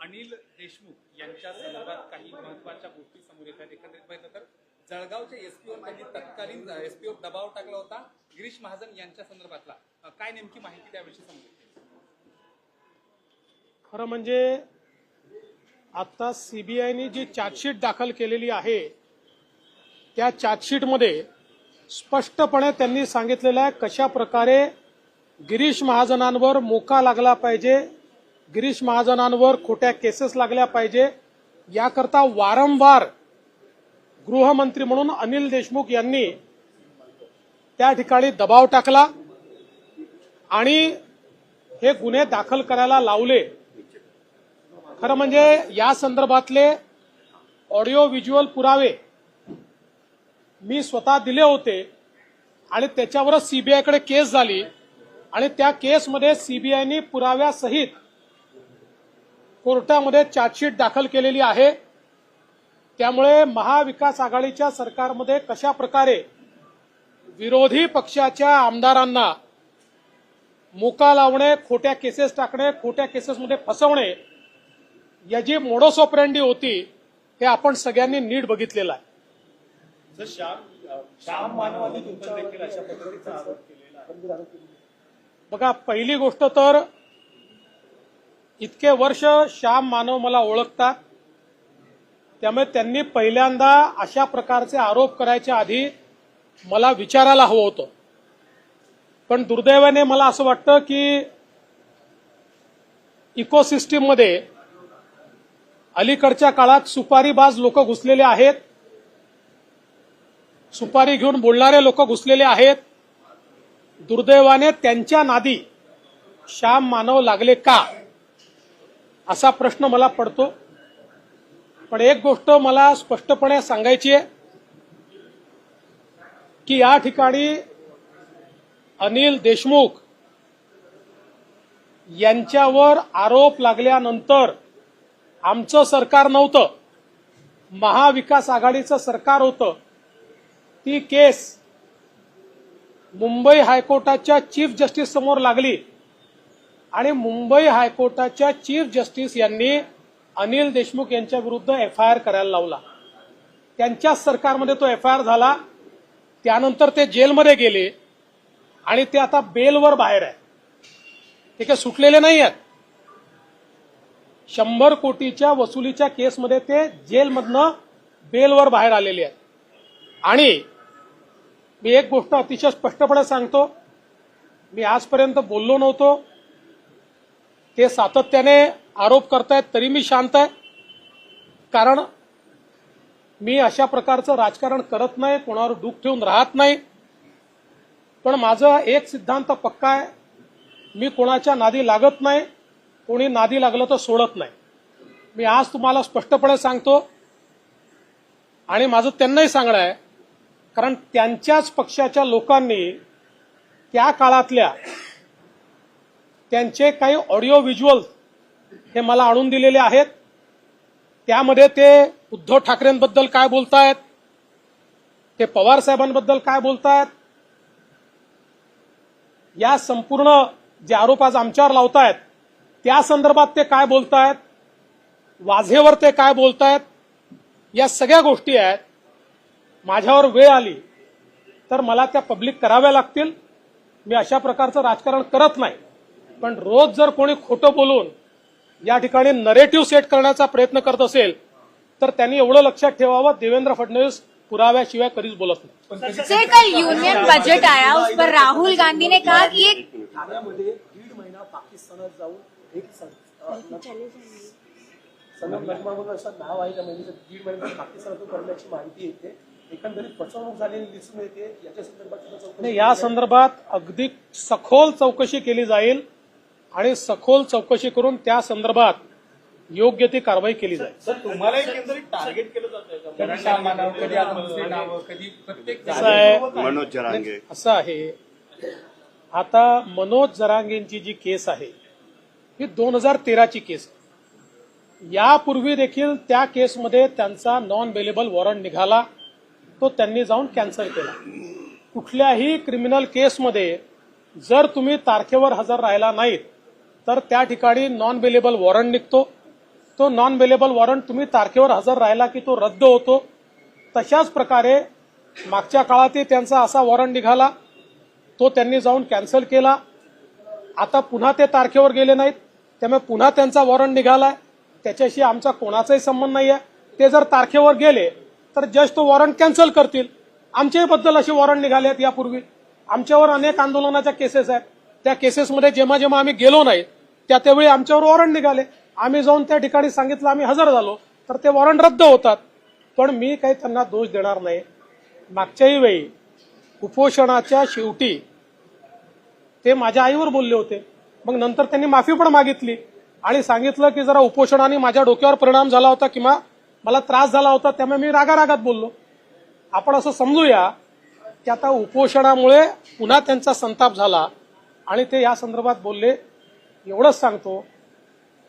अनिल देशमुख यांच्या संदर्भात काही महत्त्वाच्या गोष्टी समोर येत आहेत एकंदरीत पाहिलं तर जळगावच्या एसपीवर त्यांनी तत्कालीन एसपीवर दबाव टाकला होता. गिरीश महाजन यांच्या संदर्भातला काय नेमकी माहिती त्याविषयी समोर खरं म्हणजे आता सीबीआयने जी चार्जशीट दाखल केलेली आहे त्या चार्जशीटमध्ये स्पष्टपणे त्यांनी सांगितलेलं आहे कशा प्रकारे गिरीश महाजनांवर मोका लागला पाहिजे गिरीश महाजनांवर खोट्या केसेस लागल्या पाहिजे. याकरता वारंवार गृहमंत्री म्हणून अनिल देशमुख यांनी त्या ठिकाणी दबाव टाकला आणि हे गुन्हे दाखल करायला लावले. खरं म्हणजे या संदर्भातले ऑडिओ व्हिज्युअल पुरावे मी स्वतः दिले होते आणि त्याच्यावरच सीबीआयकडे केस झाली आणि त्या केसमध्ये सीबीआयनी पुराव्यासहित कोर्टामध्ये चार्जशीट दाखल केलेली आहे. त्यामुळे महाविकास आघाडीच्या सरकारमध्ये कशा प्रकारे विरोधी पक्षाच्या आमदारांना मोका लावणे खोट्या केसेस टाकणे खोट्या केसेसमध्ये फसवणे या जी मोडोस ऑपरेंडी होती हे आपण सगळ्यांनी नीट बघितलेलं आहे. बघा पहिली गोष्ट तर इतके वर्ष श्याम मानव मला ओळखतात. त्यामुळे त्यांनी पहिल्यांदा अशा प्रकारचे आरोप करायच्या आधी मला विचारायला हवं होतं. पण दुर्दैवाने मला असं वाटतं की इकोसिस्टीममध्ये अलीकडच्या काळात सुपारीबाज लोक घुसलेले आहेत. सुपारी घेऊन बोलणारे लोक घुसलेले आहेत. दुर्दैवाने त्यांच्या नादी श्याम मानव लागले का? असा प्रश्न मला पडतो. पण एक गोष्ट मला स्पष्टपणे सांगायची आहे की या ठिकाणी अनिल देशमुख यांच्यावर आरोप लागल्यानंतर आमचं सरकार नव्हतं. महाविकास आघाडीचं सरकार होतं. ती केस मुंबई हायकोर्टाच्या चीफ जस्टिस समोर लागली. आणि मुंबई हायकोर्टाच्या चीफ जस्टिस यांनी अनिल देशमुख यांच्या विरुद्ध एफ आय आर करायला लावला. त्यांच्याच सरकारमध्ये तो एफ आय आर झाला. त्यानंतर ते जेलमध्ये गेले. आणि ते आता बेलवर बाहेर आहे ते काही सुटलेले नाही आहेत शंभर कोटीच्या वसुलीच्या केसमध्ये ते जेलमधनं बेलवर बाहेर आलेले आहेत. आणि मी एक गोष्ट अतिशय स्पष्टपणे सांगतो. मी आजपर्यंत बोललो नव्हतो. ते सातत्याने आरोप करतायत तरी मी शांत आहे. कारण मी अशा प्रकारचं राजकारण करत नाही कोणावर दुःख ठेवून राहत नाही. पण माझा एक सिद्धांत पक्का आहे मी कोणाच्या नादी लागत नाही कोणी नादी लागलं तर सोडत नाही. मी आज तुम्हाला स्पष्टपणे सांगतो आणि माझं त्यांनाही सांगणं आहे कारण त्यांच्याच पक्षाच्या लोकांनी त्या काळातल्या त्यांचे काही ऑडिओ व्हिज्युअल हे मला आणून दिलेले आहेत. त्यामध्ये ते उद्धव ठाकरेंबद्दल काय बोलतायत? ते पवार साहेबांबद्दल काय बोलतायत? या संपूर्ण जे आरोप आज आमच्यावर लावतायत त्या संदर्भात ते काय बोलतायत? वाझेवर ते काय बोलतायत? या सगळ्या गोष्टी आहेत. माझ्यावर वेळ आली तर मला त्या पब्लिक कराव्या लागतील. मी अशा प्रकारचं राजकारण करत नाही. पण रोज जर कोणी खोटं बोलून या ठिकाणी नरेटिव्ह सेट करण्याचा प्रयत्न करत असेल तर त्यांनी एवढं लक्षात ठेवावं देवेंद्र फडणवीस पुराव्याशिवाय कधीच बोलत नाही. सर कल यूनियन बजट आया उस पर राहुल गांधी ने कहा कि ये ठाण्यामध्ये दीड महिना पाकिस्तानात जाऊन एक सनम असं नाव आहे त्या महिन्याचं दीड पाकिस्तानातून करण्याची माहिती येते. एकंदरीत फसवणूक झालेली दिसून येते. याच्या संदर्भात या संदर्भात अगदी सखोल चौकशी केली जाईल. आणि सखोल चौकशी करून त्या संदर्भात योग्य ती कारवाई केली जाईल. सर तुम्हाला एकंदरीत टार्गेट केलं असं आहे. मनोज जरांगे. असं आहे. आता मनोज जरांगेंची जी केस आहे ही दोन हजार तेराची केस. आहे यापूर्वी देखील त्या केसमध्ये त्यांचा नॉन बेलेबल वॉरंट निघाला तो त्यांनी जाऊन कॅन्सल केला. कुठल्याही क्रिमिनल केसमध्ये जर तुम्ही तारखेवर हजर राहिला नाहीत तर त्या ठिकाणी नॉन बेलेबल वॉरंट निघतो. तो नॉन बेलेबल वॉरंट तुम्ही तारखेवर हजर राहिला की तो रद्द होतो. तशाच प्रकारे मागच्या काळातही त्यांचा असा वॉरंट निघाला. तो त्यांनी जाऊन कॅन्सल केला. आता पुन्हा ते तारखेवर गेले नाहीत. त्यामुळे पुन्हा त्यांचा वॉरंट निघालाय. त्याच्याशी आमचा कोणाचाही संबंध नाही आहे ते जर तारखेवर गेले तर जस्ट तो वॉरंट कॅन्सल करतील. आमच्याही बद्दल असे वॉरंट निघाले आहेत यापूर्वी. आमच्यावर अनेक आंदोलनाच्या केसेस आहेत. त्या केसेसमध्ये जेव्हा जेव्हा आम्ही गेलो नाही. त्या त्यावेळी आमच्यावर वॉरंट निघाले. आम्ही जाऊन त्या ठिकाणी सांगितलं आम्ही हजर झालो. तर ते वॉरंट रद्द होतात. पण मी काही त्यांना दोष देणार नाही. मागच्याही वेळी उपोषणाच्या शेवटी ते माझ्या आईवर बोलले होते. मग नंतर त्यांनी माफी पण मागितली आणि सांगितलं की जरा उपोषणाने माझ्या डोक्यावर परिणाम झाला होता किंवा मला त्रास झाला होता त्यामुळे मी रागारागात बोललो. आपण असं समजूया की आता उपोषणामुळे पुन्हा त्यांचा संताप झाला आणि ते या संदर्भात बोलले एवढंच सांगतो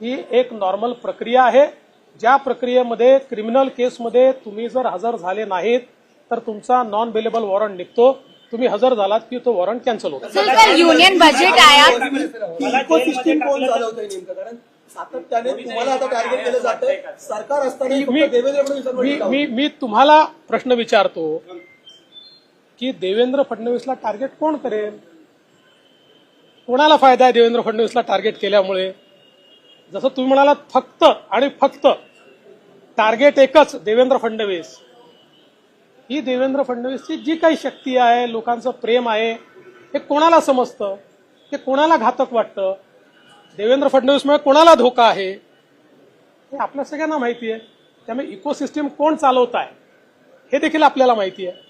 ही एक नॉर्मल प्रक्रिया आहे. ज्या प्रक्रियेमध्ये क्रिमिनल केसमध्ये तुम्ही जर हजर झाले नाहीत तर तुमचा नॉन बेलेबल वॉरंट निघतो. तुम्ही हजर झालात की तो वॉरंट कॅन्सल होतो. युनियन बजट आया इकोसिस्टीम कोण चालवतंय नेमकं? कारण सातत्याने तुम्हाला आता टार्गेट केलं जातंय. सरकार असताना मी फक्त देवेंद्र फडणवीसांवर मी टीका मी मी तुम्हाला प्रश्न विचारतो की देवेंद्र फडणवीसला टार्गेट कोण करेल? कोणाला फायदा आहे देवेंद्र फडणवीसला टार्गेट केल्यामुळे? जसं तुम्ही म्हणालात फक्त आणि फक्त टार्गेट एकच देवेंद्र फडणवीस. ही देवेंद्र फडणवीसची जी काही शक्ती आहे लोकांचं प्रेम आहे हे कोणाला समजतं? हे कोणाला घातक वाटतं? देवेंद्र फडणवीसमुळे कोणाला धोका आहे? हे आपल्या सगळ्यांना माहिती आहे. त्यामुळे इकोसिस्टीम कोण चालवत आहे हे देखील आपल्याला माहिती आहे.